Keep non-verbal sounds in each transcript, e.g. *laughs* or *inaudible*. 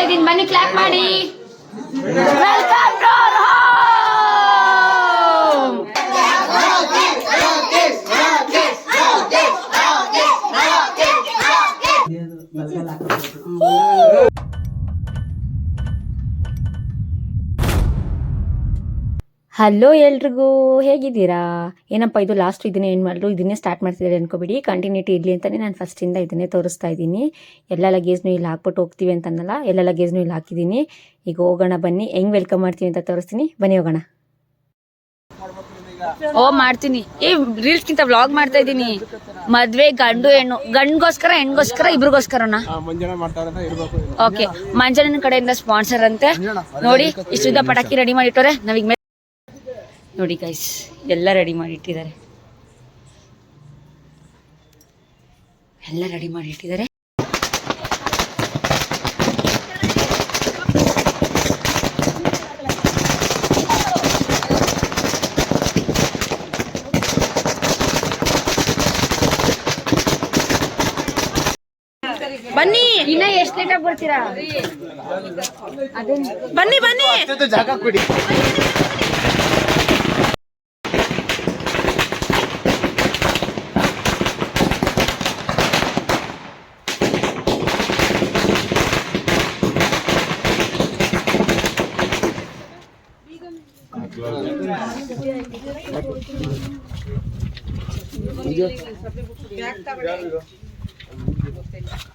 ಮಾಡ್ತಾ ಇದೀನಿ ಬನ್ನಿ ಕ್ಲಾಪ್ ಮಾಡಿ. ವೆಲ್ಕಮ್ ಹಲೋ ಎಲ್ರಿಗೂ ಹೇಗಿದ್ದೀರಾ? ಏನಪ್ಪ ಇದು ಲಾಸ್ಟ್ ಇದನ್ನೇ ಏನು ಮಾಡಲು? ಇದನ್ನೇ ಸ್ಟಾರ್ಟ್ ಮಾಡ್ತಿದ್ದಾರೆ ಅನ್ಕೋಬೇಡಿ. ಕಂಟಿನ್ಯೂಟಿ ಇರಲಿ ಅಂತಲೇ ನಾನು ಫಸ್ಟಿಂದ ಇದನ್ನೇ ತೋರಿಸ್ತಾ ಇದ್ದೀನಿ. ಎಲ್ಲ ಲಗೇಜ್ನು ಇಲ್ಲಿ ಹಾಕ್ಬಿಟ್ಟು ಹೋಗ್ತೀವಿ ಅಂತನಲ್ಲ ಎಲ್ಲ ಲಗೇಜ್ನು ಇಲ್ಲಿ ಹಾಕಿದ್ದೀನಿ. ಈಗ ಹೋಗೋಣ ಬನ್ನಿ. ಹೆಂಗೆ ವೆಲ್ಕಮ್ ಮಾಡ್ತೀನಿ ಅಂತ ತೋರಿಸ್ತೀನಿ. ಬನ್ನಿ ಹೋಗೋಣ. ಓ ಮಾಡ್ತೀನಿ. ಏ ರೀಲ್ಸ್ಗಿಂತ ವ್ಲಾಗ್ ಮಾಡ್ತಾ ಇದ್ದೀನಿ. ಮದ್ವೆ ಗಂಡು ಹೆಣ್ಣು ಗಂಡ್ಗೋಸ್ಕರ ಹೆಣ್ಗೋಸ್ಕರ ಇಬ್ರಿಗೋಸ್ಕರನ? ಓಕೆ ಮಂಜನ ಕಡೆಯಿಂದ ಸ್ಪಾನ್ಸರ್ ಅಂತೆ. ನೋಡಿ ಇಷ್ಟುದ್ದ ಪಟಾಕಿ ರೆಡಿ ಮಾಡಿಟ್ಟವ್ರೆ. ನಾವೀಗ ನೋಡಿ ಗೈಸ್ ಎಲ್ಲ ರೆಡಿ ಮಾಡಿ ಇಟ್ಟಿದ್ದಾರೆ. ಎಲ್ಲ ರೆಡಿ ಮಾಡಿ ಇಟ್ಟಿದ್ದಾರೆ. ಬನ್ನಿ ಇನ್ನ ಎಷ್ಟು ಲೇಟಾಗಿ ಬರ್ತೀರಾ? ಬನ್ನಿ ಬನ್ನಿ. ಜಾಗ ಕೊಡಿ. ठीक है सभी बुक्स क्रैक कर रहे हैं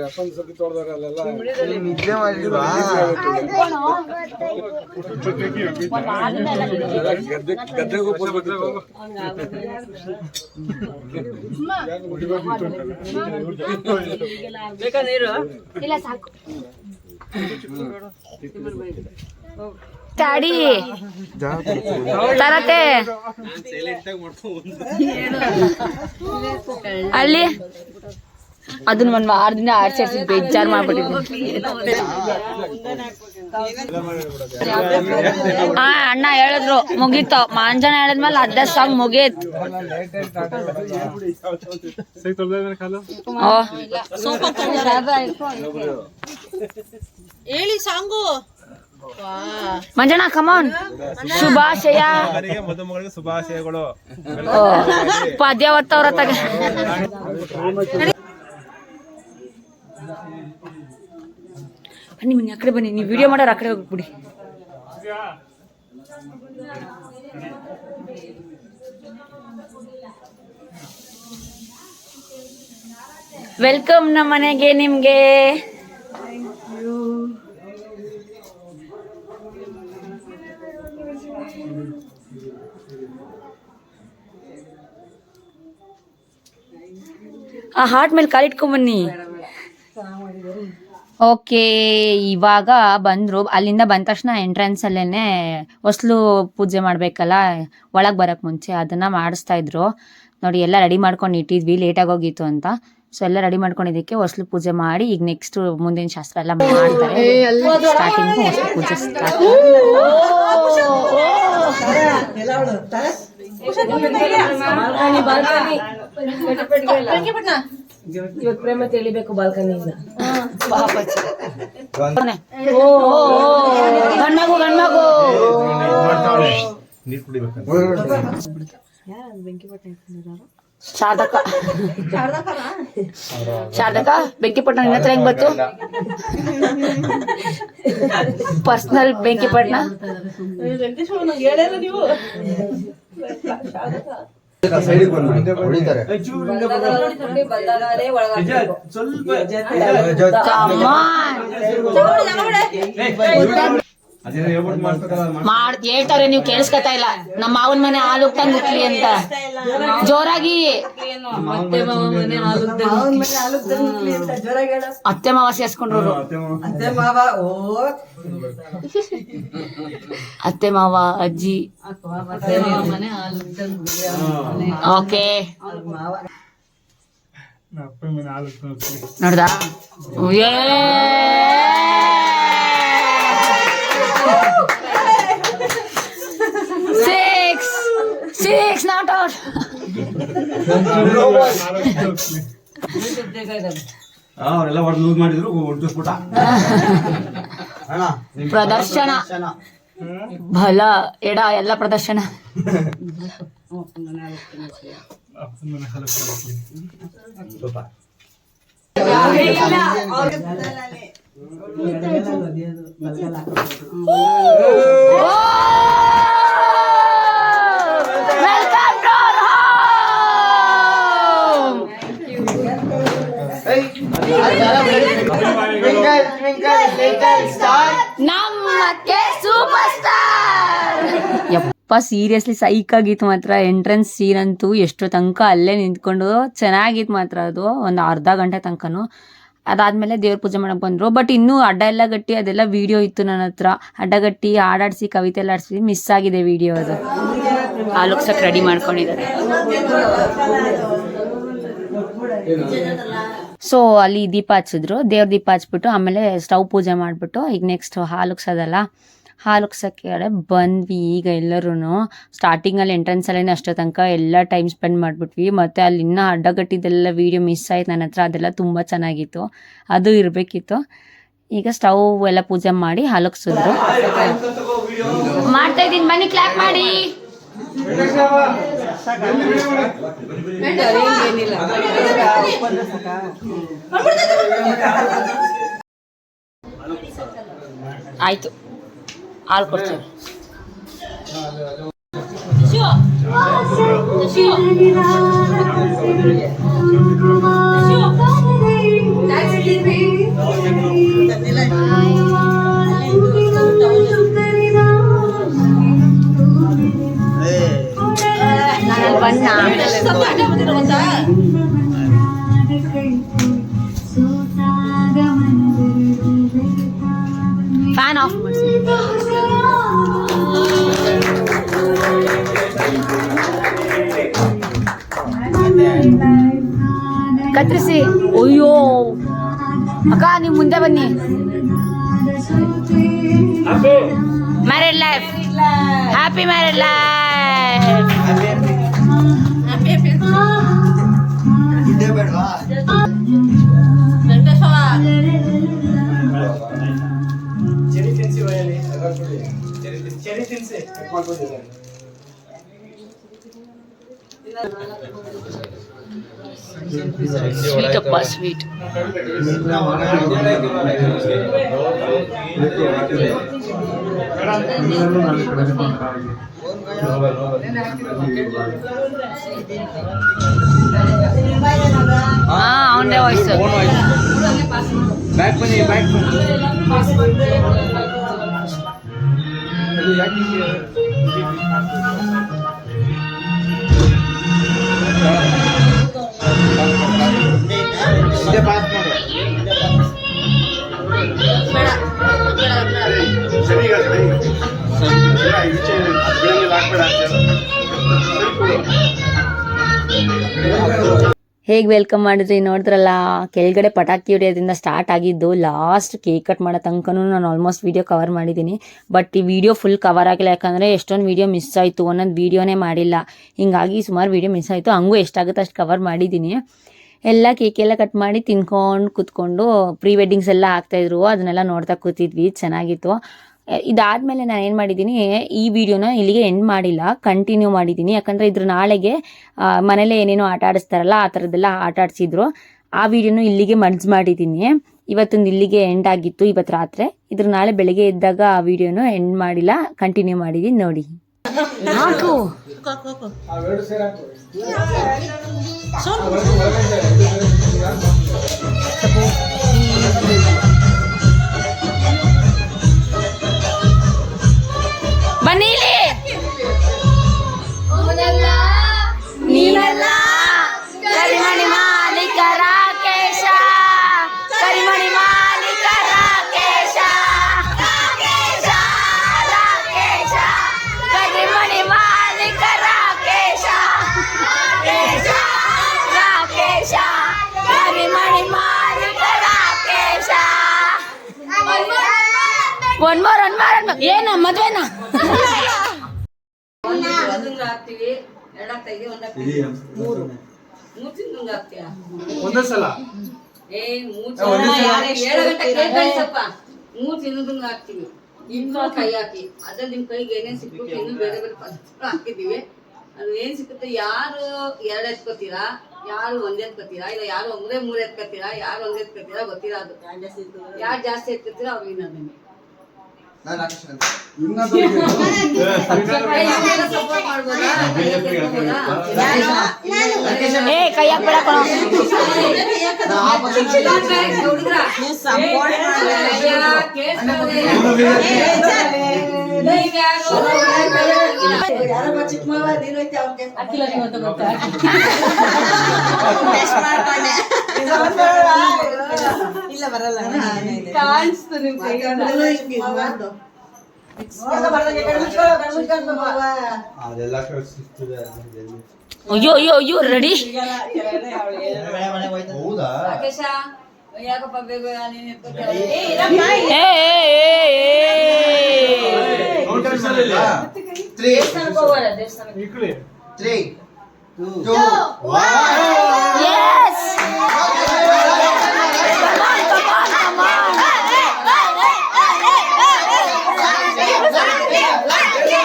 ಅಷ್ಟೊಂದು ಸತಿ ಅಲ್ಲೆಲ್ಲ ನಿದ್ದೆ ಮಾಡಿಲ್ವಾ ಗದ್ದೆ ಗದ್ದೆಗೂ ಹೋಗ್ಬೇಕು ಇಲ್ಲ ಸಾಕು. ಗಾಡಿ ತರತೆ. ಅಲ್ಲಿ ಅದನ್ನ ಒಂದ್ ದಿನ ಆಡ್ಸಿ ಬೇಜಾರ್ ಮಾಡ್ಬಿಟ್ಟಿದ್ವಿ ಆ, ಅಣ್ಣ ಹೇಳಿದ್ರು, ಮುಗೀತು. ಮಾಂಜನ ಹೇಳಿದ್ಮೇಲೆ ಅರ್ಧ ಸಾಂಗ್ ಮುಗೀತ್. ಹೇಳಿ ಸಾಂಗು. ಮಂಜಣ್ಣ ಕಮಾನ್ ಶುಭಾಶಯ. ಮದುಮಗಳಿಗೆ ಶುಭಾಶಯಗಳು. ತಗ ಬನ್ನಿ ಬನ್ನಿ ಆ ಕಡೆ ಬನ್ನಿ. ನೀವು ವಿಡಿಯೋ ಮಾಡೋರು ಆ ಕಡೆ ಹೋಗ್ಬಿಡಿ. ವೆಲ್ಕಮ್ ನಮ್ಮ ಮನೆಗೆ ನಿಮ್ಗೆ. ಆ ಹಾಟ್ ಮೇಲೆ ಕಾಲಿಟ್ಕೊಂಡ್ ಬನ್ನಿ ಓಕೆ ಇವಾಗ ಬಂದ್ರು ಅಲ್ಲಿಂದ ಬಂದ ತಕ್ಷಣ ಎಂಟ್ರೆನ್ಸ್ ಅಲ್ಲೇನೆ ಹೊಸ್ಲು ಪೂಜೆ ಮಾಡ್ಬೇಕಲ್ಲ ಒಳಗೆ ಬರಕ್ ಮುಂಚೆ ಅದನ್ನ ಮಾಡಿಸ್ತಾ ಇದ್ರು ನೋಡಿ ಎಲ್ಲ ರೆಡಿ ಮಾಡ್ಕೊಂಡು ಇಟ್ಟಿದ್ವಿ ಲೇಟ್ ಹೋಗಿತ್ತು ಅಂತ ಸೊ ಎಲ್ಲ ರೆಡಿ ಮಾಡ್ಕೊಂಡಿದ್ದಕ್ಕೆ ಹೊಸ್ಲು ಪೂಜೆ ಮಾಡಿ ಈಗ ನೆಕ್ಸ್ಟ್ ಮುಂದಿನ ಶಾಸ್ತ್ರ ಎಲ್ಲ ಮಾಡ್ತಾರೆ ಸ್ಟಾರ್ಟಿಂಗ್ ಹೊಸ್ಲು ಪೂಜೆ ಸ್ಟಾರ್ಟ್ ಓ ಗಂಡ್ಮಗು ಗಂಡ್ಮಗು. ಶಾರದಕ್ಕ ಶಾರದಕ್ಕ ಬೆಂಕಿ ಪಟ್ಟಣ ನಿನ್ನ ಹತ್ರ ಹೆಂಗ್ ಬಂತು? ಪರ್ಸನಲ್ ಬೆಂಕಿ ಪಟ್ಟಣ ಸೈಡಿಗೆ ಬಂದು ಹೊಡಿತಾರೆ ಮಾಡ್ ಹೇಳ್ತಾರೆ ನೀವು ಕೇಳಿಸ್ಕೊತಾ ಇಲ್ಲ. ನಮ್ಮ ಮಾವನ್ ಮನೆ ಹಾಲು ಉಕ್ಲಿ ಅಂತ. ಜೋರಾಗಿ ಅತ್ತೆ ಮಾವ ಸೇರ್ಸ್ಕೊಂಡ್ರು. ಅತ್ತೆ ಮಾವ. ಅಜ್ಜಿ. ಓಕೆ. ನೋಡ್ದಾ? ಏ! ಅವರೆಲ್ಲ ಹೊಡೆದು ಲೂಸ್ ಮಾಡಿದ್ರು ಪ್ರದರ್ಶನ. ಬಲ ಎಡ ಎಲ್ಲ ಪ್ರದರ್ಶನ. ವೆಲ್ಕಮ್ ಯಪ್ಪ ಸೀರಿಯಸ್ಲಿ ಸೈಕ್ ಆಗಿತ್ತು ಮಾತ್ರ. ಎಂಟ್ರೆನ್ಸ್ ಸೀನ್ ಅಂತೂ ಎಷ್ಟು ತನಕ ಅಲ್ಲೇ ನಿಂತ್ಕೊಂಡು ಚೆನ್ನಾಗಿತ್ತು ಮಾತ್ರ ಅದು. ಒಂದು ಅರ್ಧ ಗಂಟೆ ತನಕನು. ಅದಾದ್ಮೇಲೆ ದೇವ್ರ ಪೂಜೆ ಮಾಡಕ್ ಬಂದ್ರು. ಬಟ್ ಇನ್ನೂ ಅಡ್ಡ ಎಲ್ಲ ಗಟ್ಟಿ ಅದೆಲ್ಲ ವಿಡಿಯೋ ಇತ್ತು ನನ್ನ ಹತ್ರ. ಅಡ್ಡಗಟ್ಟಿ ಹಾಡಾಡ್ಸಿ, ಕವಿತೆ ಎಲ್ಲ ಆಡ್ಸಿ ಮಿಸ್ ಆಗಿದೆ ವಿಡಿಯೋ ಅದು. ಆಲೋಕ್ಸಕ್ ರೆಡಿ ಮಾಡ್ಕೊಂಡಿದ್ದಾರೆ. ಸೊ ಅಲ್ಲಿ ದೀಪ ಹಚ್ಚಿದ್ರು. ದೇವ್ರ ದೀಪ ಹಚ್ಬಿಟ್ಟು ಆಮೇಲೆ ಸ್ಟವ್ ಪೂಜೆ ಮಾಡಿಬಿಟ್ಟು ಈಗ ನೆಕ್ಸ್ಟ್ ಹಾಲುಗ್ಸೋದಲ್ಲ ಹಾಲುಗ್ಸೋಕ್ಕೆ ಬಂದ್ವಿ ಈಗ ಎಲ್ಲರೂ ಸ್ಟಾರ್ಟಿಂಗಲ್ಲಿ ಎಂಟ್ರೆನ್ಸಲ್ಲೇ ಅಷ್ಟೋ ತನಕ ಎಲ್ಲ ಟೈಮ್ ಸ್ಪೆಂಡ್ ಮಾಡಿಬಿಟ್ವಿ. ಮತ್ತು ಅಲ್ಲಿ ಇನ್ನೂ ಅಡ್ಡಗಟ್ಟಿದ್ದೆಲ್ಲ ವೀಡಿಯೋ ಮಿಸ್ ಆಯ್ತು ನನ್ನ ಹತ್ರ, ಅದೆಲ್ಲ ತುಂಬ ಚೆನ್ನಾಗಿತ್ತು. ಅದು ಇರಬೇಕಿತ್ತು. ಈಗ ಸ್ಟವ್ ಎಲ್ಲ ಪೂಜೆ ಮಾಡಿ ಹಾಲುಕ್ಸಿದ್ರು ಮಾಡ್ತಾ ಇದ್ದೀನಿ, ಬನ್ನಿ ಕ್ಲಾಪ್ ಮಾಡಿ. ಆಯ್ತು. ಹಾಲು ಕೊಡ್ತೀವಿ. ಬಣ್ಣ ಫ್ಯಾನ್ ಆಫ್ ಮಾಡಿಸಿ ಕತ್ರಿಸಿ ಅಯ್ಯೋ. ಅಕ್ಕ ನೀವು ಮುಂದೆ ಬನ್ನಿ. Married life happy married life sweet ಅಪ್ಪ ಸ್ವೀಟ್ ಹಾ ಅವನದೇ ವಾಯ್ಸ್ ಬ್ಯಾಕ್ ಬನ್ನಿ ಬ್ಯಾಕ್ ಬನ್ನಿ 这个压力是 ಹೇಗೆ ವೆಲ್ಕಮ್ ಮಾಡಿದ್ರಿ ನೋಡಿದ್ರಲ್ಲ? ಕೆಳಗಡೆ ಪಟಾಕಿ ಹೊಡೆಯೋದ್ರಿಂದ ಸ್ಟಾರ್ಟ್ ಆಗಿದ್ದು ಲಾಸ್ಟ್ ಕೇಕ್ ಕಟ್ ಮಾಡೋ ತನಕನೂ ನಾನು ಆಲ್ಮೋಸ್ಟ್ ವೀಡಿಯೋ ಕವರ್ ಮಾಡಿದ್ದೀನಿ. ಬಟ್ ಈ ವಿಡಿಯೋ ಫುಲ್ ಕವರ್ ಆಗಿಲ್ಲ. ಯಾಕಂದರೆ ಎಷ್ಟೊಂದು ವೀಡಿಯೋ ಮಿಸ್ ಆಯಿತು. ಒಂದೊಂದು ವೀಡಿಯೋನೇ ಮಾಡಿಲ್ಲ. ಹಿಂಗಾಗಿ ಸುಮಾರು ವೀಡಿಯೋ ಮಿಸ್ ಆಯಿತು. ಹಂಗೂ ಎಷ್ಟಾಗುತ್ತೆ ಅಷ್ಟು ಕವರ್ ಮಾಡಿದ್ದೀನಿ. ಎಲ್ಲ ಕೇಕ್ ಎಲ್ಲ ಕಟ್ ಮಾಡಿ ತಿನ್ಕೊಂಡು ಕೂತ್ಕೊಂಡು ಪ್ರೀ ವೆಡ್ಡಿಂಗ್ಸ್ ಎಲ್ಲ ಆಗ್ತಾಯಿದ್ರು ಅದನ್ನೆಲ್ಲ ನೋಡ್ತಾ ಕೂತಿದ್ವಿ. ಚೆನ್ನಾಗಿತ್ತು. ಇದಾದ್ಮೇಲೆ ನಾನು ಏನು ಮಾಡಿದ್ದೀನಿ ಈ ವಿಡಿಯೋನ ಇಲ್ಲಿಗೆ ಎಂಡ್ ಮಾಡಿಲ್ಲ ಕಂಟಿನ್ಯೂ ಮಾಡಿದ್ದೀನಿ ಯಾಕಂದರೆ ಇದ್ರ ನಾಳೆಗೆ ಮನೇಲೆ ಏನೇನೋ ಆಟ ಆಡಿಸ್ತಾರಲ್ಲ ಆ ಥರದ್ದೆಲ್ಲ ಆಟ ಆಡಿಸಿದ್ರು. ಆ ವಿಡಿಯೋನು ಇಲ್ಲಿಗೆ ಮರ್ಜ್ ಮಾಡಿದ್ದೀನಿ ಇವತ್ತೊಂದು ಇಲ್ಲಿಗೆ ಎಂಡ್ ಆಗಿತ್ತು ಇವತ್ತು ರಾತ್ರಿ. ಇದ್ರ ನಾಳೆ ಬೆಳಗ್ಗೆ ಎದ್ದಾಗ ಆ ವಿಡಿಯೋನು ಎಂಡ್ ಮಾಡಿಲ್ಲ ಕಂಟಿನ್ಯೂ ಮಾಡಿದ್ದೀನಿ ನೋಡಿ. ಏನ ಮದ್ವೆನಾ ಎರಡು ಒಂದ್ ಮೂರು ಮೂರ್ ಒಂದೇ ಮೂರ್ ಏಳು ಗಂಟೆ ಕೈ ಹಾಕಿ ನಿಮ್ ಕೈಗೆ ಏನೇನ್ ಬೇರೆ ಬೇರೆ ಹಾಕಿದೀವಿ ಏನ್ ಯಾರು ಎರಡ್ ಎತ್ಕೋತೀರಾ ಯಾರು ಒಂದ್ ಎತ್ಕೋತೀರಾ ಇಲ್ಲ ಯಾರು ಒಂದೇ ಮೂರ್ ಎತ್ಕೋತೀರಾ ಯಾರು ಒಂದ್ ಎತ್ಕೋತೀರಾ ಅದು ಯಾರು ಜಾಸ್ತಿ ಎತ್ಕೋತೀರಾ ಅವ್ರು ವಿನ್ನರ್ ನಾನು *laughs* ಅಕ್ಷರ *laughs* ಅಂತ. ಸಪೋರ್ಟ್ ಮಾಡ್ಬೋದಾ ಕೈ ಎತ್ಕೊಬೋದಾ? ಏ ಕೈ ಹಾಕ್ಬೇಡ ಕಣೋ ನಾ ಆ ಪಕ್ಕ ಹುಡುಗ್ರ ಇಲ್ಲ ಬರಲ್ಲ ಕಳ್ಸಿರ್ತದೆ ಅದೆಲ್ಲ. ಅಯ್ಯೋ ಅಯ್ಯೋ ಅಯ್ಯೋ ರೆಡಿ ಹೌದಾ? ಯಾಕಪ್ಪ ಬೇಗ ನೀನ್ ಎತ್ಕೊತೀಯ? ಏ ಏ, ಏ, ಏ. Three two one Yes!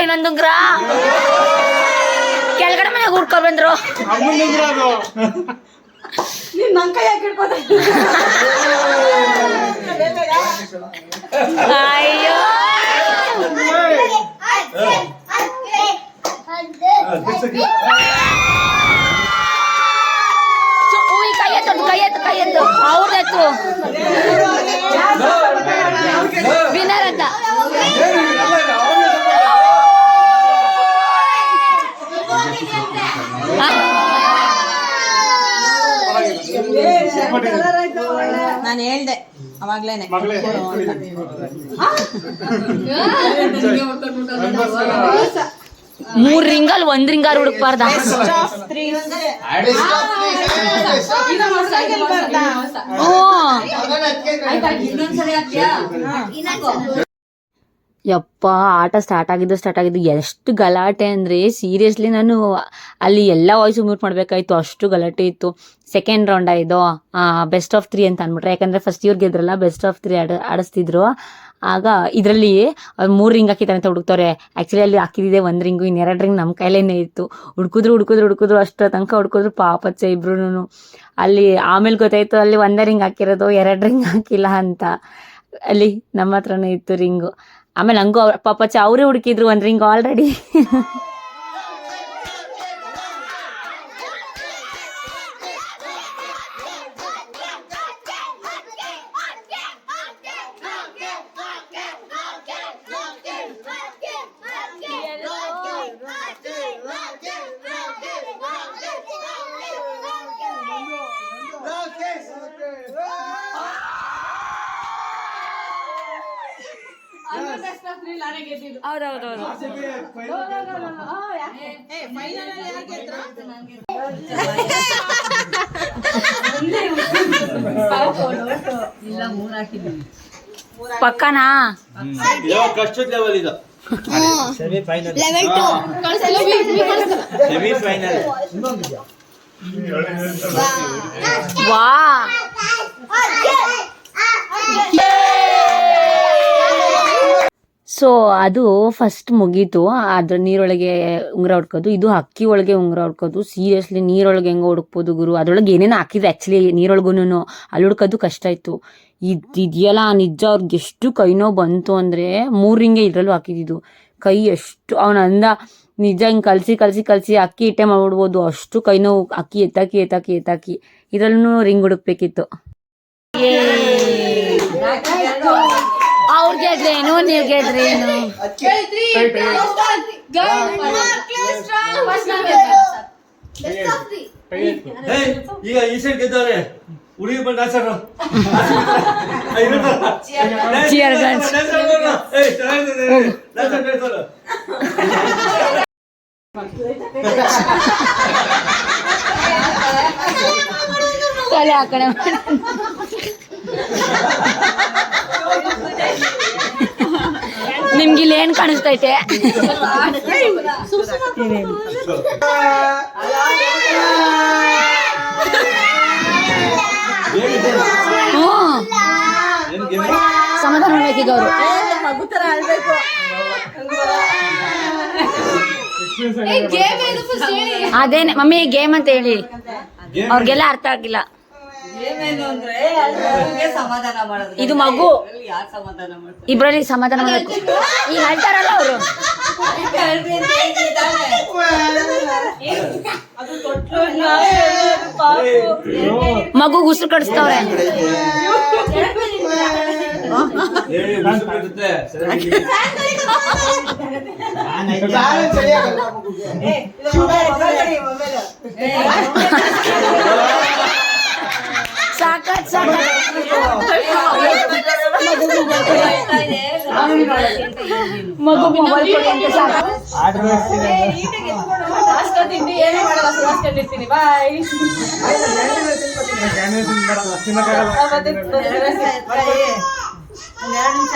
ಎಲ್ರು ಇನ್ನೊಂದು ಉಂಗ್ರ? ಕೆಳಗಡೆ ಮನೆಗೆ ಹುಡ್ಕೊ ಬಂದ್ರು. ಅಯ್ಯೋ. ಕೈ ಎತ್ತು ಕೈ ಎತ್ತು ಕೈ ಎತ್ತು. ಅವ್ರದ್ದು ವಿನರ್ ಅಂತ ನಾನು ಹೇಳ್ದೆ ಅವಾಗ್ಲೇನೆ. ಮೂರ್ ರಿಂಗಲ್ ಒಂದ್ ರಿಂಗಾರ್ ಹುಡುಕ್ಬಾರ್ದ? ಇನ್ನೊಂದ್ಸರಿ ಯಪ್ಪ, ಆಟ ಸ್ಟಾರ್ಟ್ ಆಗಿದ್ದು ಸ್ಟಾರ್ಟ್ ಆಗಿದ್ದು ಎಷ್ಟು ಗಲಾಟೆ ಅಂದರೆ ಸೀರಿಯಸ್ಲಿ ನಾನು ಅಲ್ಲಿ ಎಲ್ಲ ವಾಯ್ಸ್ ಮ್ಯೂಟ್ ಮಾಡಬೇಕಾಯಿತು, ಅಷ್ಟು ಗಲಾಟೆ ಇತ್ತು. ಸೆಕೆಂಡ್ ರೌಂಡ್ ಆಯಿತು ಬೆಸ್ಟ್ ಆಫ್ ತ್ರೀ ಅಂತ ಅಂದ್ಬಿಟ್ರೆ ಯಾಕಂದರೆ ಫಸ್ಟ್ ಇಯರ್ ಗೆದ್ರಲ್ಲ ಬೆಸ್ಟ್ ಆಫ್ ತ್ರೀ ಆಡ, ಆಡಿಸ್ತಿದ್ರು. ಆಗ ಇದರಲ್ಲಿ ಮೂರು ರಿಂಗ್ ಹಾಕಿದ್ದಾರೆ ಅಂತ ಹುಡುಕ್ತಾರೆ ಆ್ಯಕ್ಚುಲಿ ಅಲ್ಲಿ ಹಾಕಿದ್ದಿದೆ ಒಂದು ರಿಂಗು ಇನ್ನೆರಡು ರಿಂಗ್ ನಮ್ಮ ಕೈಲೇನೆ ಇತ್ತು. ಹುಡ್ಕಿದ್ರು ಹುಡ್ಕಿದ್ರು ಹುಡ್ಕಿದ್ರು ಅಷ್ಟು ತನಕ ಹುಡ್ಕಿದ್ರು ಪಾಪಚ್ಚ ಇಬ್ರು ಅಲ್ಲಿ ಆಮೇಲೆ ಗೊತ್ತಾಯ್ತು, ಅಲ್ಲಿ ಒಂದೇ ರಿಂಗ್ ಹಾಕಿರೋದು, ಎರಡು ರಿಂಗ್ ಹಾಕಿಲ್ಲ ಅಂತ. ಅಲ್ಲಿ ನಮ್ಮ ಹತ್ರನೇ ಇತ್ತು ರಿಂಗು. ಆಮೇಲೆ ಹಂಗೂ ಅವ್ರ ಪಾಪಚ್ಚ ಅವರೇ ಹುಡುಕಿದ್ರು ಒಂದು ರಿಂಗ್ ಆಲ್ರೆಡಿ *laughs* ಇಲ್ಲ ಮೂರ್ ಪಕ್ಕನಾ ಕಷ್ಟದ ಲೆವೆಲ್ ಇದು. ಸೆಮಿಫೈನಲ್ ವಾ. ಸೊ ಅದು ಫಸ್ಟ್ ಮುಗೀತು. ಅದ್ರ ನೀರೊಳಗೆ ಉಂಗುರ ಹುಡ್ಕೋದು, ಇದು ಅಕ್ಕಿ ಒಳಗೆ ಉಂಗುರ ಹುಡ್ಕೋದು. ಸೀರಿಯಸ್ಲಿ ನೀರೊಳಗೆ ಹೆಂಗೆ ಹುಡುಕ್ಬೋದು ಗುರು? ಅದ್ರೊಳಗೆ ಏನೇನು ಹಾಕಿದೆ ಆ್ಯಕ್ಚುಲಿ ನೀರೊಳಗೂ ಅಲ್ಲಿ ಹುಡ್ಕೋದು ಕಷ್ಟ ಇತ್ತು ಇದು, ಇದೆಯಲ್ಲ ನಿಜ ಅವ್ರಿಗೆ ಎಷ್ಟು ಕೈ ನೋವು ಬಂತು ಅಂದರೆ ಮೂರಿಂಗೆ ಇದರಲ್ಲೂ ಹಾಕಿದ್ದು ಕೈ ಎಷ್ಟು, ಅವನ ಅಂದ, ನಿಜ ಹಿಂಗೆ ಕಲಸಿ ಕಲಸಿ ಕಲಸಿ ಅಕ್ಕಿ ಇಟ್ಟೆ ಮಾಡ್ಬಿಡ್ಬೋದು. ಅಷ್ಟು ಕೈ ನೋವು ಅಕ್ಕಿ ಎತ್ತಾಕಿ ಎತ್ತಾಕಿ ಎತ್ತಾಕಿ. ಇದ್ರಲ್ಲೂ ರಿಂಗ್ ಹುಡುಕ್ಬೇಕಿತ್ತು. ಅವ್ರು ಗೆದ್ರೇನು ನೀವು ಗೆದ್ರೇನು ಏಯ್, ಈಗ ಈ ಸೈಡ್ ಗೆದ್ದವ್ರೆ ಹುಡುಗಿ ಬಂದು ನಾಚಾಡ್ರು Cheer, guys. ತಲೆ ಆ ಇಲ್ಲಿ ಏನ್ ಕಾಣಿಸ್ತೈತೆ ಸಮಾಧಾನ ಮಾಡ್ಬೇಕೀಗ ಅವರು. ಅದೇನೆ ಮಮ್ಮಿ ಗೇಮ್ ಅಂತ ಹೇಳಿ. ಅವ್ರಿಗೆಲ್ಲ ಅರ್ಥ ಆಗಿಲ್ಲ. ಏನೇನು ಅಂದ್ರೆ ಅಲ್ಲಿಗೆ ಸಮಾಧಾನ ಮಾಡೋದು. ಇದು ಮಗು. ಯಾರು ಸಮಾಧಾನ ಮಾಡ್ತಾರೆ? ಇಬ್ರಲ್ಲಿ ಸಮಾಧಾನ ಮಾಡಬೇಕು. ಈಗ ಹೇಳ್ತಾರಲ್ಲ ಅವರು. ಹೇಳ್ರಿ ಅಂತ ಹೇಳ್ತಿದ್ದಾನೆ. ಅದು ತೊಟ್ಲು ಮಗು ಉಸಿರು ಕಡಿಸ್ತವ್ರೆ ಮೊಬೈಲ್ ಕೊಡಿ ನಿಮಿಷ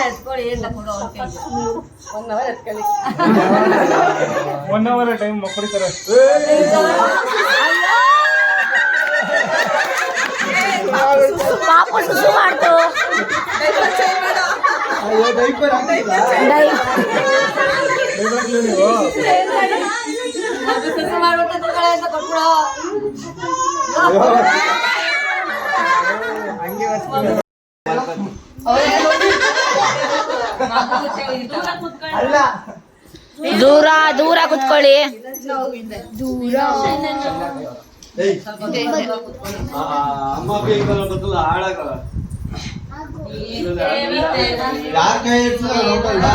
ಎತ್ಕೊಳ್ಳಿ ಅಂತ ಕೊಡು ಅವ್ರಿಗೆ. ಒನ್ ಅವರ್ ಟೈಮ್ ಕೊಡ್ತಾರೆ ಪಾಪು ಸುಸು ಮಾಡ್ತು. ಕೊಟ್ಬಿಡು. ದೂರ ದೂರ ಕುತ್ಕೊಳ್ಳಿ. ಅಮ್ಮ ಗೊತ್ತಲ್ಲ ಹಾಳಾಗಲ್ಲ ಯಾರ ಕೈ ನೋಡಲ್ಲ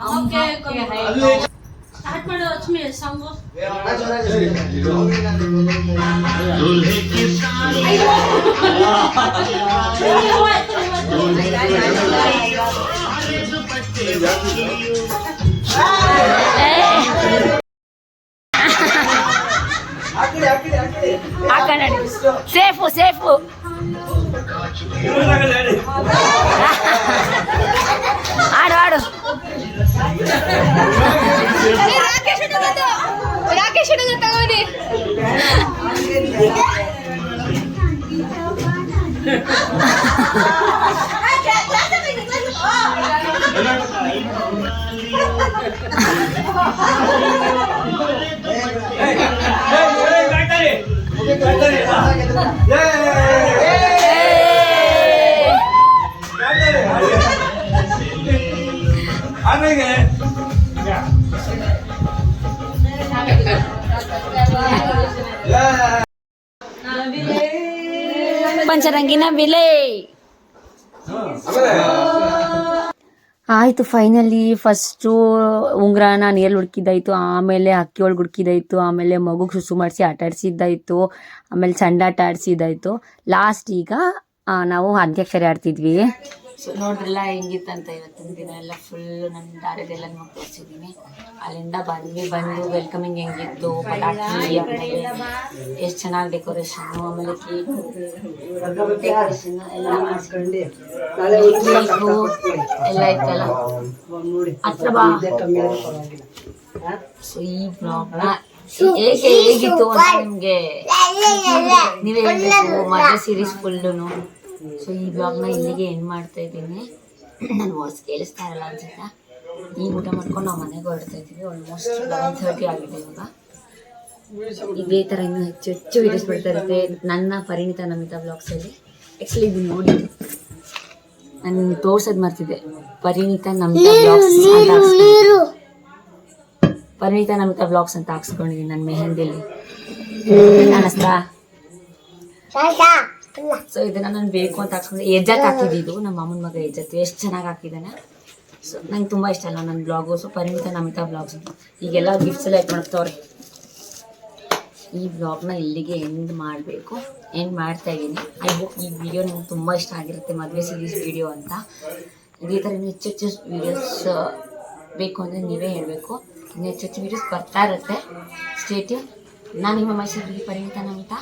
ಅಮ್ಮ ಅಲ್ಲಿ ಆ ಕಡೆ safe safe ಇವ್ರಾಗ ಡ್ಯಾಡಿ. ಆಡು ಆಡು ಏಯ್, ಏಯ್, ಬ್ಯಾಟರಿ. ಬ್ಯಾಟರಿ. ಏಯ್. ಬ್ಯಾಟರಿ. ಆಮೇಲೆ ಪಂಚರಂಗಿನ ಬಿಲೆ ಆಯ್ತು ಫೈನಲಿ ಫಸ್ಟು ಉಂಗುರನ ನೀರಲ್ಲಿ ಹುಡ್ಕಿದ್ದಾಯ್ತು, ಆಮೇಲೆ ಅಕ್ಕಿ ಒಳಗೆ ಹುಡುಕಿದ್ದಾಯ್ತು, ಆಮೇಲೆ ಮಗುಗೆ ಸುಸು ಮಾಡಿಸಿ ಆಟ ಆಡಿಸಿದ್ದಾಯ್ತು, ಆಮೇಲೆ ಚಂಡಾಟ ಆಡಿಸಿದ್ದಾಯ್ತು. ಲಾಸ್ಟ್ ಈಗ ನಾವು ಅಂತ್ಯಾಕ್ಷರಿ ಆಡ್ತಿದ್ವಿ. ಸೊ ನೋಡ್ರಲ್ಲ ಹೆಂಗಿತ್ತಂತ ಇವತ್ತಿನ ದಿನ ಎಲ್ಲ ಫುಲ್ ನನ್ನ ದಾರಿದೆಲ್ಲ ನೋಡಿ ತೋರಿಸಿದ್ದೀನಿ. ಅಲ್ಲಿಂದ ಬಂದ್ವಿ ಬಂದು ವೆಲ್ಕಮಿಂಗ್ ಹೆಂಗಿತ್ತು ಪಟಾಕಿ ಆಮೇಲೆ ಎಷ್ಟು ಚೆನ್ನಾಗಿ ಡೆಕೋರೇಷನ್ ಆಮೇಲೆ ಕೇಕು ಡೆಕೋರೇಷನ್ ಎಲ್ಲ ಮಾಡಿಸ್ಕೊಂಡು ಎಲ್ಲ ಇತ್ತಲ್ಲ? ಹತ್ರ ಬಾ. ಸೊ ಈ ಬ್ಲಾಗ್ನ ಹೇಗೆ ಹೇಗಿತ್ತು ಅಂತ ನಿಮ್ಗೆ ನೀವೇ ಹೇಳ್ಬೇಕು ಮದುವೆ ಸೀರೀಸ್ ಫುಲ್ಲು ಸೊ ಈ ಬ್ಲಾಗ್ನ ಇಲ್ಲಿಗೆ ಎಂಡ್ ಮಾಡ್ತಾ ಇದ್ದೀನಿ. ನನ್ನ ವಾಯ್ಸ್ ಕೇಳಿಸ್ತಾ ಇರಲ್ಲ ಅನ್ಸುತ್ತೆ? ಈಗ ಊಟ ಮಾಡ್ಕೊಂಡು ನಾವು ಮನೆಗೆ ಹೊರಡ್ತಾ ಇದ್ದೀವಿ. ಆಲ್ಮೋಸ್ಟ್ ಲೆವೆನ್ ಥರ್ಟಿ ಆಗಿದೆ ಇವಾಗ. ಇದೇ ಥರ ಇನ್ನೂ ಹೆಚ್ಚು ಹೆಚ್ಚು ವೀಡಿಯೋಸ್ ಬಿಡ್ತಾ ಇರುತ್ತೆ. ನನ್ನ ಪರಿಣಿತ ನಮಿತಾ ಬ್ಲಾಗ್ಸಲ್ಲಿ ಆ್ಯಕ್ಚುಲಿ ಇದು ನೋಡಿ. ನಾನು ತೋರ್ಸೋದು ಮರ್ತಿದ್ದೆ. ಪರಿಣಿತ ನಮಿತಾ ಬ್ಲಾಗ್ಸ್ ಪರಿಣಿತ ನಮಿತಾ ಬ್ಲಾಗ್ಸ್ ಅಂತ ಹಾಕ್ಸ್ಕೊಂಡಿದ್ದೀನಿ ನನ್ನ ಮೆಹಂದಿಲಿ ಕಾಣಿಸ್ತಾ? ಸೊ ಇದನ್ನ ನಾನು ಬೇಕು ಅಂತ ಹಾಕೊಂಡು ಎಜ್ಜತ್ ಹಾಕಿದ್ದು ನಮ್ಮ ಅಮ್ಮನ ಮಗ ಎಜ್ಜತ್ತು. ಎಷ್ಟು ಚೆನ್ನಾಗಿ ಹಾಕಿದ್ದಾನೆ. ಸೊ ನಂಗೆ ತುಂಬ ಇಷ್ಟ ಅಲ್ಲ ನನ್ನ ಬ್ಲಾಗು ಸೊ ಪರಿಮಿತ ನಮಿತಾ ಬ್ಲಾಗ್ಸ್ ಈಗೆಲ್ಲ ಗಿಫ್ಟ್ಸ್ ಎಲ್ಲ ಇದು ಈ ಬ್ಲಾಗ್ನ ಇಲ್ಲಿಗೆ ಎಂಡ್ ಮಾಡಬೇಕು. ಎಂಡ್ ಮಾಡ್ತಾ ಇದ್ದೀನಿ. ಐ ಹೋಪ್ ಈ ವಿಡಿಯೋ ನಿಮ್ಗೆ ತುಂಬ ಇಷ್ಟ ಆಗಿರುತ್ತೆ ಮದುವೆ ಸೀರೀಸ್ ವಿಡಿಯೋ ಅಂತ. ಇದೇ ಥರ ಇನ್ನು ಹೆಚ್ಚು ಹೆಚ್ಚು ವೀಡಿಯೋಸ್ ಬೇಕು ಅಂದರೆ ನೀವೇ ಹೇಳಬೇಕು. ಇನ್ನು ಹೆಚ್ಚು ಹೆಚ್ಚು ವೀಡಿಯೋಸ್ ಬರ್ತಾ ಇರುತ್ತೆ. ಸ್ಟೇಟಿಂಗ್ ನಾನು ನಿಮ್ಮ ಮೈಸೂರಿಗೆ ಪರಿಮಿತ ನಮಿತಾ.